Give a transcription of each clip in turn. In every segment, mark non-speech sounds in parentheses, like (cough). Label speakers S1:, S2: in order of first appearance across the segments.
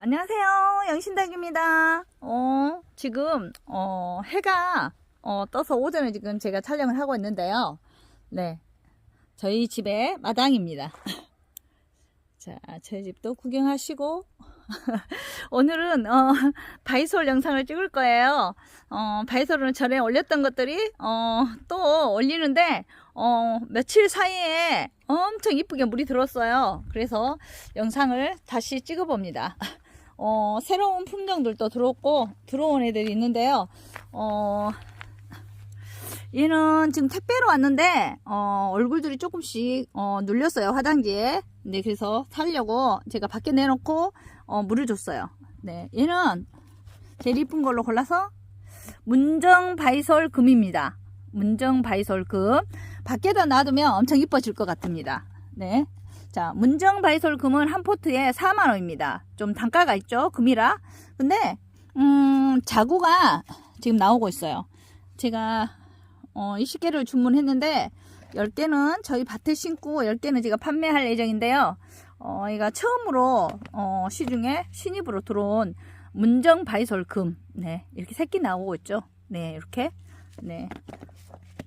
S1: 안녕하세요. 영신닭입니다. 어, 지금, 어, 해가, 어, 떠서 오전에 지금 제가 촬영을 하고 있는데요. 네. 저희 집의 마당입니다. (laughs) 자, 저희 집도 구경하시고, (laughs) 오늘은, 어, 바이솔 영상을 찍을 거예요. 어, 바이솔은 전에 올렸던 것들이, 어, 또 올리는데, 어, 며칠 사이에 엄청 이쁘게 물이 들었어요. 그래서 영상을 다시 찍어 봅니다. (laughs) 어, 새로운 품종들도 들어왔고, 들어온 애들이 있는데요. 어, 얘는 지금 택배로 왔는데, 어, 얼굴들이 조금씩, 어, 눌렸어요, 화단기에. 네, 그래서 살려고 제가 밖에 내놓고, 어, 물을 줬어요. 네, 얘는 제일 이쁜 걸로 골라서, 문정 바이솔 금입니다. 문정 바이솔 금. 밖에다 놔두면 엄청 이뻐질 것 같습니다. 네. 자, 문정 바이솔 금은 한 포트에 4만원입니다. 좀 단가가 있죠? 금이라. 근데, 음, 자구가 지금 나오고 있어요. 제가, 어, 20개를 주문했는데, 10개는 저희 밭에 심고, 10개는 제가 판매할 예정인데요. 어, 얘가 처음으로, 어, 시중에 신입으로 들어온 문정 바이솔 금. 네, 이렇게 새끼 나오고 있죠. 네, 이렇게. 네.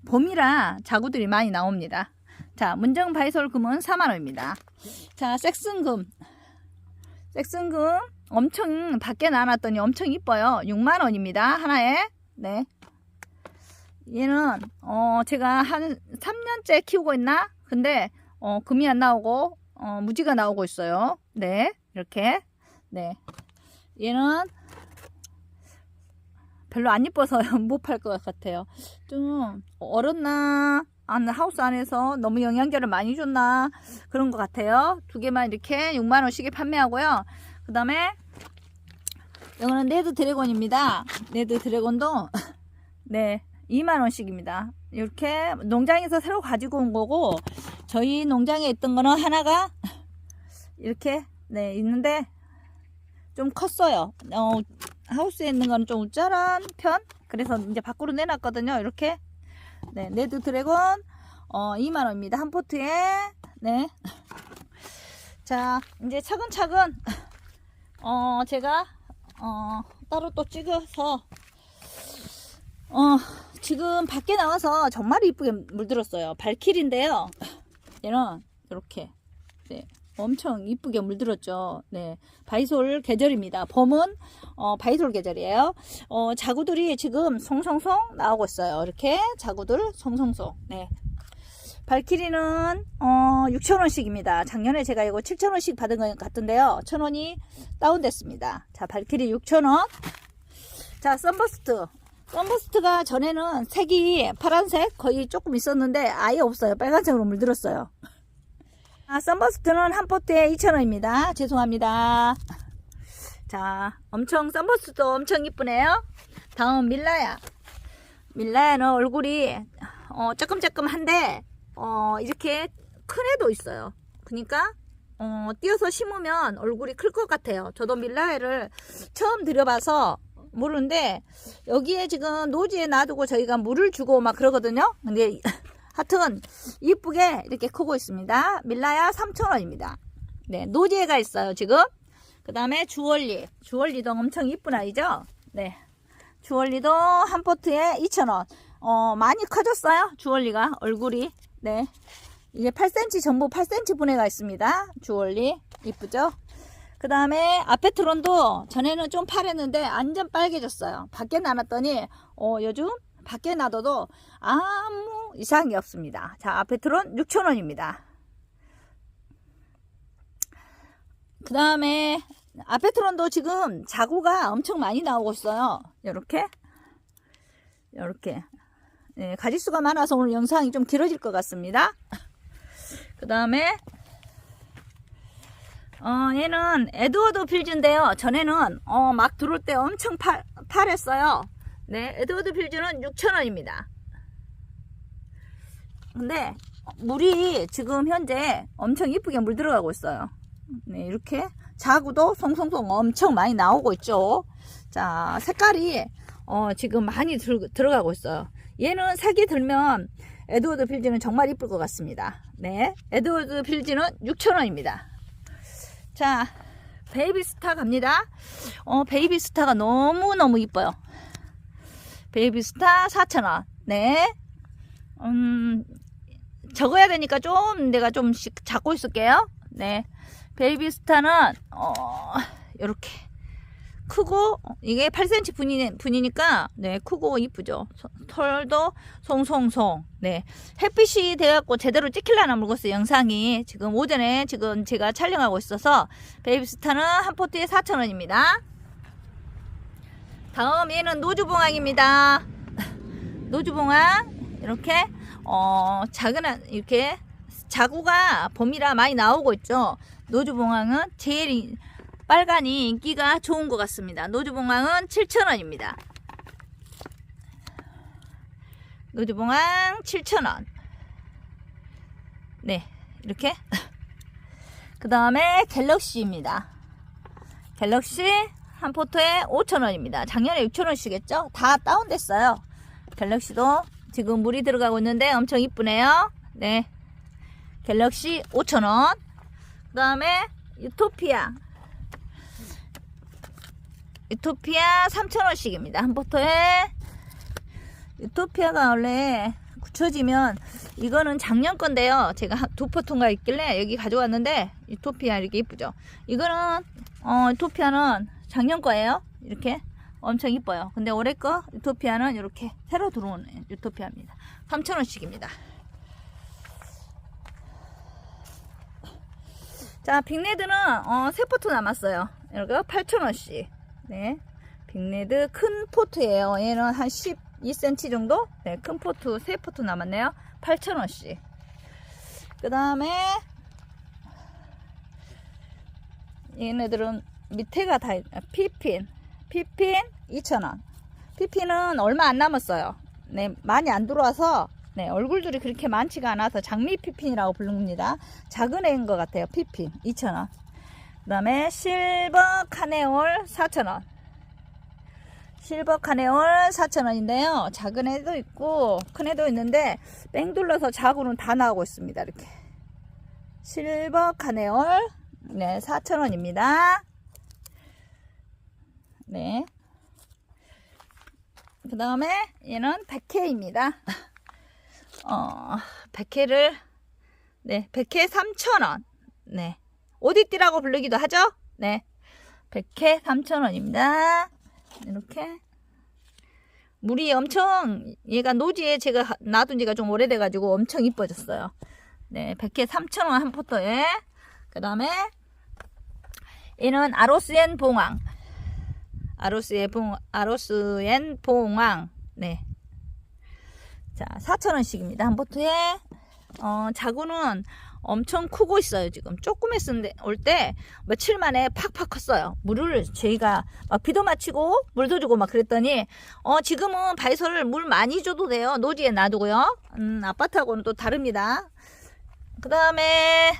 S1: 봄이라 자구들이 많이 나옵니다. 자, 문정 바이솔금은 4만원입니다. 자, 섹슨금. 섹슨금 엄청 밖에 나눴더니 엄청 이뻐요. 6만원입니다. 하나에. 네. 얘는, 어, 제가 한 3년째 키우고 있나? 근데, 어, 금이 안 나오고, 어, 무지가 나오고 있어요. 네. 이렇게. 네. 얘는 별로 안 이뻐서 (laughs) 못 팔 것 같아요. 좀 얼었나? 안 하우스 안에서 너무 영양제를 많이 줬나? 그런 것 같아요. 두 개만 이렇게 6만 원씩에 판매하고요. 그 다음에 이거는 네드 드래곤입니다. 네드 드래곤도 (laughs) 네 2만 원씩입니다. 이렇게 농장에서 새로 가지고 온 거고 저희 농장에 있던 거는 하나가 이렇게 네 있는데 좀 컸어요. 어, 하우스에 있는 거는 좀 우짜란 편. 그래서 이제 밖으로 내놨거든요. 이렇게. 네, 네드 드래곤, 어, 2만원입니다. 한 포트에. 네. 자, 이제 차근차근, 어, 제가, 어, 따로 또 찍어서, 어, 지금 밖에 나와서 정말 이쁘게 물들었어요. 발길인데요. 얘는, 이렇게. 네. 엄청 이쁘게 물들었죠. 네. 바이솔 계절입니다. 봄은 어, 바이솔 계절이에요. 어, 자구들이 지금 송송송 나오고 있어요. 이렇게 자구들 송송송. 네. 발키리는 어, 6,000원씩입니다. 작년에 제가 이거 7,000원씩 받은 것 같은데요. 1,000원이 다운됐습니다. 자, 발키리 6,000원. 자, 썬버스트. 썬버스트가 전에는 색이 파란색 거의 조금 있었는데 아예 없어요. 빨간색으로 물들었어요. 아, 썬버스트는 한 포트에 2,000원입니다. 죄송합니다. 자, 엄청, 썬버스트도 엄청 이쁘네요. 다음 밀라야. 밀라야는 얼굴이, 어, 조금조금한데, 어, 이렇게 큰 애도 있어요. 그니까, 어, 띄어서 심으면 얼굴이 클 것 같아요. 저도 밀라야를 처음 들여봐서 모르는데, 여기에 지금 노지에 놔두고 저희가 물을 주고 막 그러거든요. 근데, 하여튼 이쁘게 이렇게 크고 있습니다. 밀라야 3,000원입니다. 네, 노지에가 있어요, 지금. 그 다음에 주얼리. 주얼리도 엄청 이쁜 아이죠? 네. 주얼리도 한 포트에 2,000원. 어, 많이 커졌어요, 주얼리가. 얼굴이. 네. 이게 8cm, 전부 8cm 분해가 있습니다. 주얼리. 이쁘죠? 그 다음에 아페트론도 전에는 좀 파랬는데 완전 빨개졌어요. 밖에 나눴더니, 어, 요즘 밖에 놔둬도 아무 이상이 없습니다. 자, 아페트론 6,000원입니다. 그 다음에 아페트론도 지금 자구가 엄청 많이 나오고 있어요. 이렇게 이렇게 네, 가지수가 많아서 오늘 영상이 좀 길어질 것 같습니다. 그 다음에 어, 얘는 에드워드 필즈인데요. 전에는 어, 막 들어올 때 엄청 파, 파랬어요. 네, 에드워드 필즈는 6,000원입니다. 근데 물이 지금 현재 엄청 이쁘게 물 들어가고 있어요. 네, 이렇게 자구도 송송송 엄청 많이 나오고 있죠. 자, 색깔이 어, 지금 많이 들, 들어가고 있어요. 얘는 색이 들면 에드워드 필즈는 정말 이쁠 것 같습니다. 네, 에드워드 필즈는 6,000원입니다. 자, 베이비스타 갑니다. 어, 베이비스타가 너무너무 이뻐요. 베이비스타 4,000원. 네. 음, 적어야 되니까 좀 내가 좀씩 잡고 있을게요. 네. 베이비스타는, 어, 요렇게. 크고, 이게 8cm 분이, 분이니까, 네, 크고 이쁘죠. 소- 털도 송송송. 네. 햇빛이 돼갖고 제대로 찍힐라나 모르겠어요, 영상이. 지금 오전에 지금 제가 촬영하고 있어서, 베이비스타는 한 포트에 4,000원입니다. 다음 얘는 노주봉황입니다. (laughs) 노주봉황 이렇게 어 작은 한- 이렇게 자구가 봄이라 많이 나오고 있죠. 노주봉황은 제일 이- 빨간이 인기가 좋은 것 같습니다. 노주봉황은 7,000원입니다. 노주봉황 7,000원. 네, 이렇게. (laughs) 그 다음에 갤럭시입니다. 갤럭시 한 포트에 5,000원입니다. 작년에 6,000원씩 했죠? 다 다운됐어요. 갤럭시도 지금 물이 들어가고 있는데 엄청 이쁘네요. 네. 갤럭시 5,000원. 그 다음에 유토피아. 유토피아 3,000원씩입니다. 한 포트에. 유토피아가 원래 굳혀지면 이거는 작년 건데요. 제가 한- 두 포트인가 있길래 여기 가져왔는데 유토피아 이렇게 이쁘죠. 이거는 어 유토피아는 작년 거예요. 이렇게 엄청 이뻐요. 근데 올해 거 유토피아는 이렇게 새로 들어온 유토피아입니다. 3,000원씩입니다. 자, 빅레드는 어, 세 포트 남았어요. 이렇게 8,000원씩. 네. 빅레드 큰 포트예요. 얘는 한 12cm 정도? 네, 큰 포트 세 포트 남았네요. 8,000원씩. 그 다음에 얘네들은 밑에가 다 있- 아, 피핀. 피핀 2,000원. 피핀은 얼마 안 남았어요. 네, 많이 안 들어와서 네, 얼굴들이 그렇게 많지가 않아서 장미 피핀이라고 부릅니다. 작은 애인 것 같아요. 피핀 2,000원. 그 다음에 실버 카네올 4,000원. 실버 카네올 4,000원인데요. 작은 애도 있고 큰 애도 있는데 뺑 둘러서 자구는 다 나오고 있습니다. 이렇게. 실버 카네올 네, 4,000원입니다. 네. 그 다음에 얘는 100회입니다. 어, 100회를 네, 100회 3,000원. 네. 오디띠라고 부르기도 하죠? 네. 100회 3,000원입니다. 이렇게. 물이 엄청, 얘가 노지에 제가 하- 놔둔 지가 좀 오래돼가지고 엄청 이뻐졌어요. 네, 100회 3,000원 한 포터에. 그 다음에, 얘는 아로스엔 봉황. 아로스의 봉, 아로스엔 봉황. 네. 자, 4,000원씩입니다. 한 포트에. 어, 자구는 엄청 크고 있어요, 지금. 조금 했는데, 올 때, 며칠 만에 팍팍 컸어요. 물을 저희가 막 비도 맞히고, 물도 주고 막 그랬더니, 어, 지금은 바이솔을 물 많이 줘도 돼요. 노지에 놔두고요. 음, 아파트하고는 또 다릅니다. 그 다음에,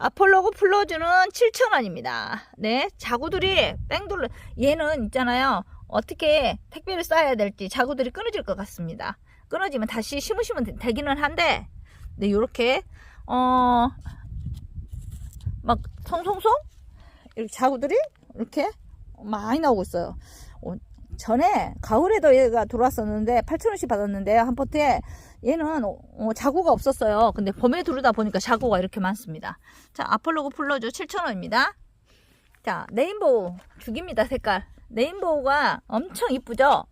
S1: 아폴로고 플로즈는 7,000원입니다. 네, 자구들이 뺑돌, 얘는 있잖아요. 어떻게 택배를 싸야 될지 자구들이 끊어질 것 같습니다. 끊어지면 다시 심으시면 되- 되기는 한데, 네, 요렇게, 어, 막, 송송송? 이렇게 자구들이 이렇게 많이 나오고 있어요. 어, 전에 가을에도 얘가 들어왔었는데 8,000원씩 받았는데 한 포트에 얘는 어, 어, 자구가 없었어요. 근데 봄에 들어다 보니까 자구가 이렇게 많습니다. 자, 아폴로고 플러즈 7,000원입니다. 자, 레인보우 죽입니다, 색깔. 레인보우가 엄청 이쁘죠?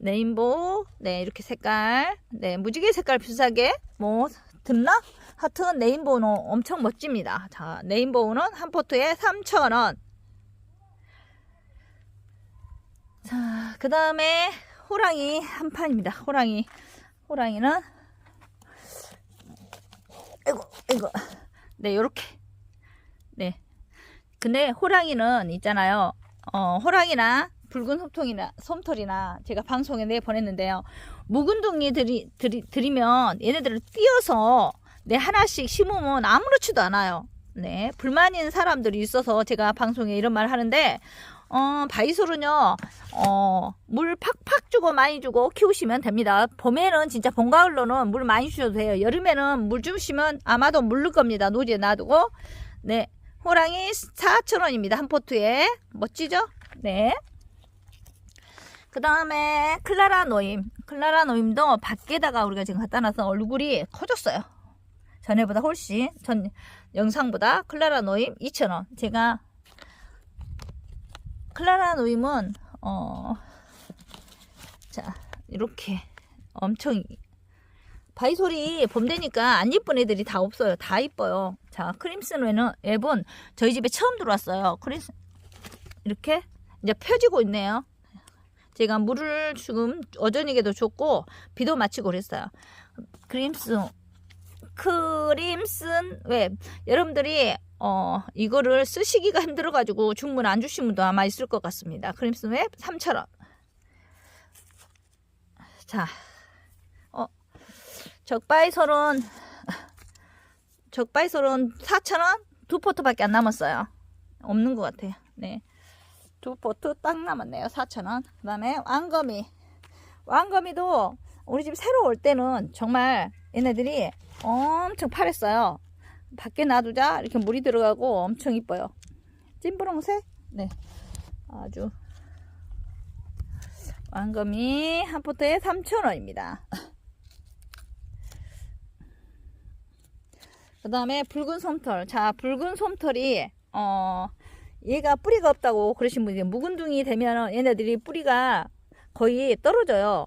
S1: 레인보우, 네, 이렇게 색깔. 네, 무지개 색깔 비슷하게, 뭐, 듣나? 하여튼, 레인보우는 엄청 멋집니다. 자, 레인보우는 한 포트에 3,000원. 자, 그 다음에, 호랑이 한 판입니다. 호랑이. 호랑이는, 아이고, 아이고. 네, 요렇게. 네. 근데 호랑이는 있잖아요. 어, 호랑이나 붉은 솜통이나 솜털이나 제가 방송에 내 보냈는데요. 묵은 둥이 들이, 들이, 들이면 얘네들을 띄어서 네, 하나씩 심으면 아무렇지도 않아요. 네, 불만인 사람들이 있어서 제가 방송에 이런 말 하는데, 어, 바이솔은요, 어, 물 팍팍 주고 많이 주고 키우시면 됩니다. 봄에는 진짜 봄, 가을로는 물 많이 주셔도 돼요. 여름에는 물 주시면 아마도 물를 겁니다. 노지에 놔두고. 네. 호랑이 4,000원입니다. 한 포트에. 멋지죠? 네. 그 다음에 클라라 노임. 클라라 노임도 밖에다가 우리가 지금 갖다 놔서 얼굴이 커졌어요. 전에보다 훨씬, 전 영상보다 클라라 노임 2,000원. 제가 클라라 노임은, 어, 자, 이렇게 엄청 바이솔이 봄 되니까 안 이쁜 애들이 다 없어요. 다 이뻐요. 자, 크림슨 웨는 앱은 저희 집에 처음 들어왔어요. 크림슨 이렇게 이제 펴지고 있네요. 제가 물을 지금 어저니게도 줬고 비도 맞추고 그랬어요. 크림슨 크림슨 웹 여러분들이 어 이거를 쓰시기가 힘들어가지고 주문 안 주신 분도 아마 있을 것 같습니다. 크림슨 웹 3,000원. 자, 어 적바이솔은 적바이솔은 4,000원 두 포트밖에 안 남았어요. 없는 것 같아요. 네. 두 포트 딱 남았네요. 4,000원. 그 다음에 왕거미. 왕거미도 우리 집 새로 올 때는 정말 얘네들이 엄청 파랬어요. 밖에 놔두자 이렇게 물이 들어가고 엄청 이뻐요. 찐부렁색? 네. 아주 왕거미 한 포트에 3,000원입니다. 그 다음에 붉은 솜털. 자, 붉은 솜털이, 어, 얘가 뿌리가 없다고 그러신 분이 묵은둥이 되면 얘네들이 뿌리가 거의 떨어져요.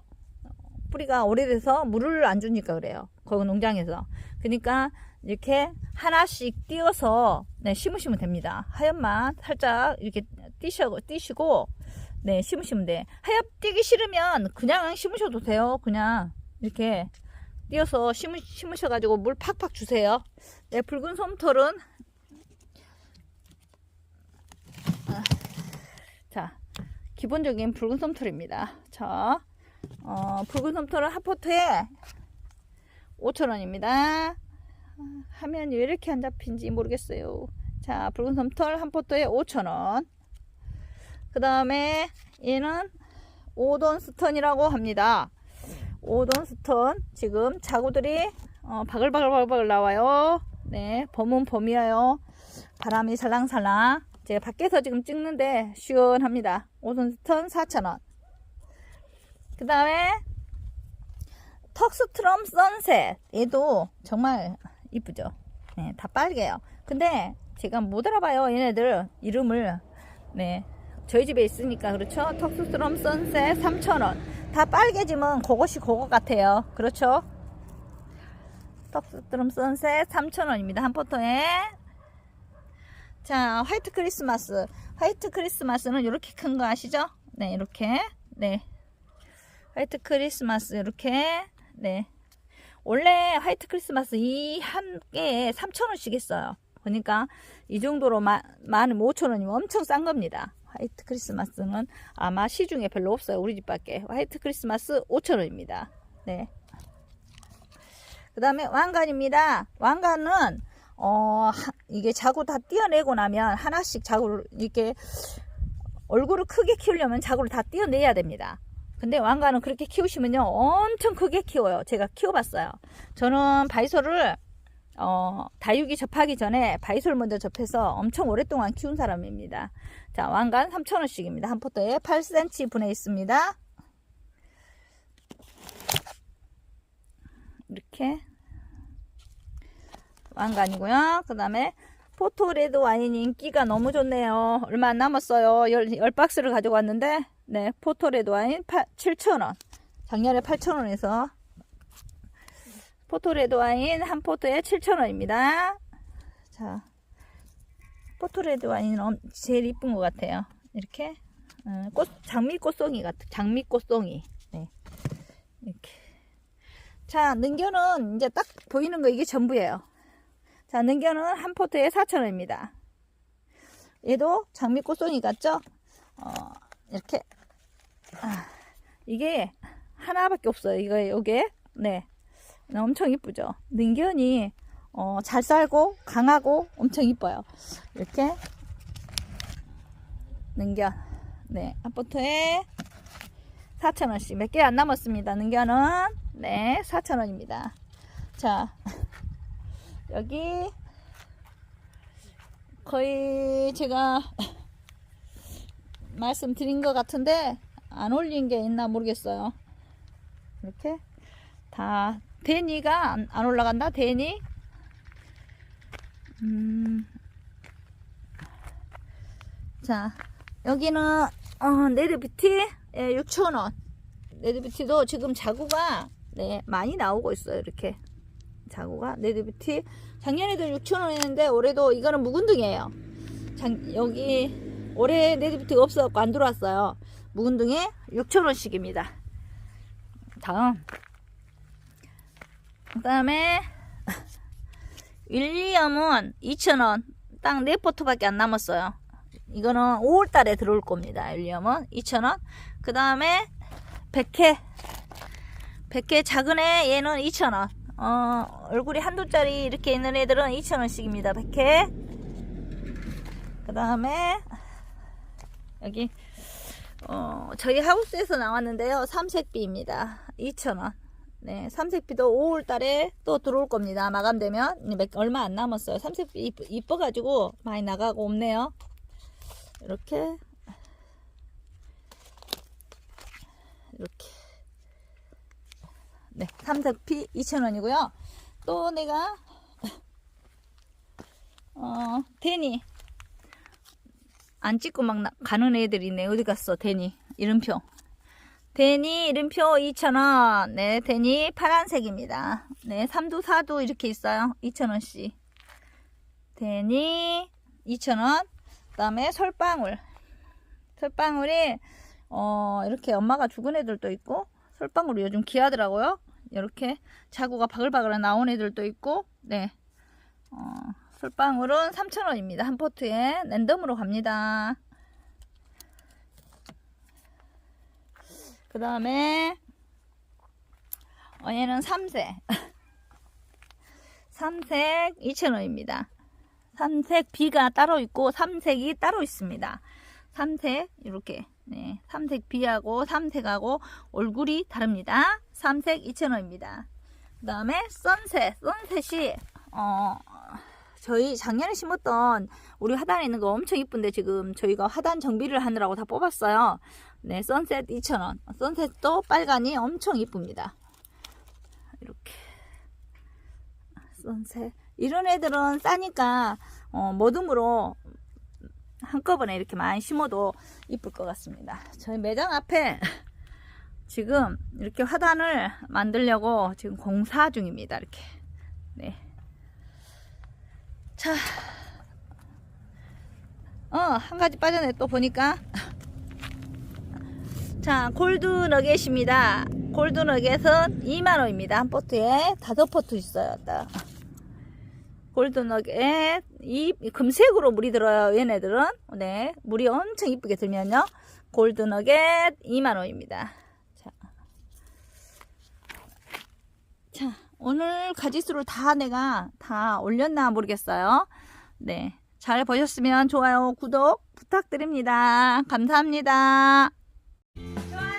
S1: 뿌리가 오래돼서 물을 안 주니까 그래요. 거기 농장에서. 그러니까 이렇게 하나씩 띄어서 네, 심으시면 됩니다. 하얀만 살짝 이렇게 띄시고, 띄시고 네, 심으시면 돼. 하얗 띄기 싫으면 그냥 심으셔도 돼요. 그냥 이렇게 띄어서 심으, 심으셔가지고 물 팍팍 주세요. 네, 붉은 솜털은 아, 자 기본적인 붉은 솜털입니다. 자, 어, 붉은 솜털은 한 포트에 5,000원입니다. 화면이 왜 이렇게 안 잡힌지 모르겠어요. 자, 붉은 솜털 한 포트에 5,000원. 그 다음에 얘는 오돈 스턴이라고 합니다. 오돈 스톤 지금 자구들이 어, 바글바글바글 나와요. 네, 봄은 봄이에요. 바람이 살랑살랑. 제가 밖에서 지금 찍는데 시원합니다. 오돈 스톤 4,000원. 그 다음에 턱스트럼 선셋. 얘도 정말 이쁘죠. 네, 다 빨개요. 근데 제가 못 알아봐요. 얘네들 이름을. 네, 저희 집에 있으니까 그렇죠. 턱스트럼 선셋 3,000원. 다 빨개지면 그것이 그것 같아요. 그렇죠? 턱스트럼 선셋 3,000원입니다. 한 포토에. 자, 화이트 크리스마스. 화이트 크리스마스는 이렇게 큰 거 아시죠? 네, 이렇게. 네. 화이트 크리스마스 이렇게. 네. 원래 화이트 크리스마스 이 한 개에 3,000원씩 했어요. 그러니까 이 정도로 마, 많으면 5,000원이면 엄청 싼 겁니다. 화이트 크리스마스는 아마 시중에 별로 없어요. 우리 집밖에. 화이트 크리스마스 5,000원입니다. 네. 그 다음에 왕관입니다. 왕관은, 어, 하, 이게 자구 다 띄어내고 나면 하나씩 자구를 이렇게 얼굴을 크게 키우려면 자구를 다 띄어내야 됩니다. 근데 왕관은 그렇게 키우시면요. 엄청 크게 키워요. 제가 키워봤어요. 저는 바이솔을 어, 다육이 접하기 전에 바이솔 먼저 접해서 엄청 오랫동안 키운 사람입니다. 자, 왕관 3,000원씩입니다. 한 포터에 8cm 분해 있습니다. 이렇게 왕관이고요. 그 다음에 포토레드 와인 인기가 너무 좋네요. 얼마 안 남았어요. 10, 10박스를 가지고 왔는데 네, 포토레드 와인 7,000원. 작년에 8,000원에서 포토레드 와인 한 포트에 7,000원입니다. 자, 포토레드 와인은 제일 이쁜 것 같아요. 이렇게 어, 꽃 장미 꽃송이 같은 장미 꽃송이. 네. 이렇게. 자, 능견은 이제 딱 보이는 거 이게 전부예요. 자, 능견은 한 포트에 4,000원입니다. 얘도 장미 꽃송이 같죠? 어, 이렇게 아, 이게 하나밖에 없어요. 이거 요게 네. 엄청 이쁘죠. 능견이 어, 잘 살고 강하고 엄청 이뻐요. 이렇게 능견 네 아포트에 4,000원씩 몇 개 안 남았습니다. 능견은 네 4,000원입니다. 자 (laughs) 여기 거의 제가 (laughs) 말씀드린 것 같은데 안 올린 게 있나 모르겠어요. 이렇게 다 데니가 안, 안 올라간다. 데니. 음. 자 여기는 어, 네드뷰티 예, 6,000원. 네드뷰티도 지금 자구가 네, 많이 나오고 있어요. 이렇게 자구가 네드뷰티 작년에도 6,000원 했는데 올해도 이거는 묵은등이에요. 작, 여기 올해 네드뷰티가 없어갖고 안 들어왔어요. 묵은등에 6,000원씩입니다. 다음 그 다음에 윌리엄은 2,000원 딱 4포트밖에 안 남았어요. 이거는 5월달에 들어올 겁니다. 윌리엄은 2,000원 그 다음에 백회 백회 작은 애 얘는 2,000원 어, 얼굴이 한두짜리 이렇게 있는 애들은 2,000원씩입니다. 백회 그 다음에 여기 어, 저희 하우스에서 나왔는데요. 삼색비입니다. 2,000원. 네, 삼색비도 5월 달에 또 들어올 겁니다. 마감되면. 몇- 얼마 안 남았어요. 삼색비 이쁘, 이뻐가지고 많이 나가고 없네요. 이렇게. 이렇게. 네, 삼색비 2,000원이고요. 또 내가, 어, 데니. 안 찍고 막 나- 가는 애들이 있네. 어디 갔어, 데니? 이름표. 데니 이름표 2,000원. 네, 데니 파란색입니다. 네, 3두, 4두 이렇게 있어요. 2,000원씩. 데니 2,000원. 그 다음에 솔방울. 솔방울이, 어, 이렇게 엄마가 죽은 애들도 있고, 솔방울이 요즘 귀하더라고요. 이렇게 자구가 바글바글 나온 애들도 있고, 네. 어, 솔방울은 3,000원입니다. 한 포트에 랜덤으로 갑니다. 그 다음에 어, 얘는 삼색 (laughs) 삼색 2,000원입니다. 삼색 B가 따로 있고 삼색이 따로 있습니다. 삼색 이렇게 네, 삼색 B하고 삼색하고 얼굴이 다릅니다. 삼색 2,000원입니다. 그 다음에 선셋 선셋이 어, 저희 작년에 심었던 우리 하단에 있는 거 엄청 이쁜데 지금 저희가 하단 정비를 하느라고 다 뽑았어요. 네, 선셋 2,000원. 선셋도 빨간이 엄청 이쁩니다. 이렇게. 선셋. 이런 애들은 싸니까, 어, 모둠으로 한꺼번에 이렇게 많이 심어도 이쁠 것 같습니다. 저희 매장 앞에 지금 이렇게 화단을 만들려고 지금 공사 중입니다. 이렇게. 네. 자. 어, 한 가지 빠졌네. 또 보니까. 자, 골드 너겟입니다. 골드 너겟은 2만원입니다. 한 포트에 다섯 포트 있어요. 딱. 골드 너겟, 이 금색으로 물이 들어요. 얘네들은. 네. 물이 엄청 이쁘게 들면요. 골드 너겟 2만원입니다. 자. 자, 오늘 가지수를 다 내가 다 올렸나 모르겠어요. 네. 잘 보셨으면 좋아요, 구독 부탁드립니다. 감사합니다. 좋아요.